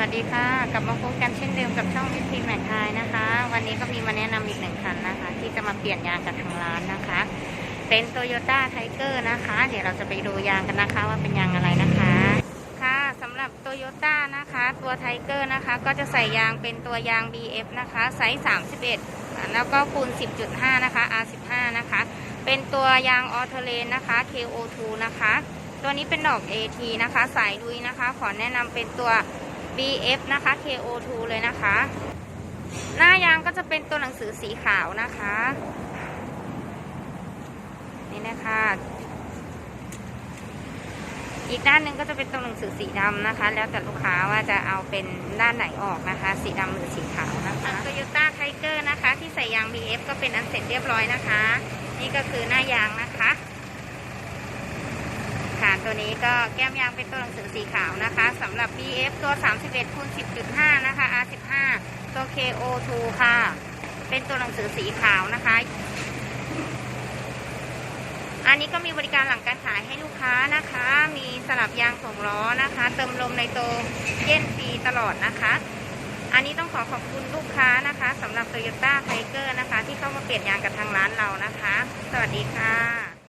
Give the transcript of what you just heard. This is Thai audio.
วัสดีค่ะ กลับมาพบกันเช่นเดิมกับช่องวิธีแมคไทยนะคะ วันนี้ก็มีมาแนะนำอีกหนึ่งคันนะคะ ที่จะมาเปลี่ยนยางกับทางร้านนะคะ เป็นโตโยต้าไทเกอร์นะคะ เดี๋ยวเราจะไปดูยางกันนะคะว่าเป็นยางอะไรนะคะ ค่ะสำหรับโตโยต้านะคะ ตัวไทเกอร์นะคะ ก็จะใส่ยางเป็นตัวยาง BF นะคะไซส์ 31 แล้วก็คูณ 10.5 นะคะ R15 นะคะ เป็นตัวยางออเทเลนนะคะ KO2 นะคะ ตัวนี้เป็นดอก AT นะคะ สายลุยนะคะ ขอแนะนำเป็นตัว BF นะคะ KO2 เลยนะคะ หน้ายางก็จะเป็นตัวหนังสือสีขาวนะคะ นี่นะคะ อีกด้านหนึ่งก็จะเป็นตัวหนังสือสีดำนะคะ แล้วแต่ลูกค้าว่าจะเอาเป็นด้านไหนออกนะคะ สีดำหรือสีขาวนะคะ Toyota Tiger นะคะ ที่ใส่ยาง BF ก็เป็นอันเสร็จเรียบร้อยนะคะ นี่ก็คือหน้ายางนะคะ ตัวนี้ก็แก้มยางเป็นตัวหนังสือสีขาวนะคะสำหรับ BF ตัว 31คูณ10.5 นะคะ R15 ตัว KO2 ค่ะ เป็นตัวหนังสือสีขาวนะคะ อันนี้ก็มีบริการหลังการขายให้ลูกค้านะคะ มีสลับยางส่งล้อนะคะ เติมลมในโตเย็นฟรีตลอดนะคะ อันนี้ต้องขอขอบคุณลูกค้านะคะสำหรับ Toyota Tiger นะคะ ที่เข้ามาเปลี่ยนยางกับทางร้านเรานะคะ สวัสดีค่ะ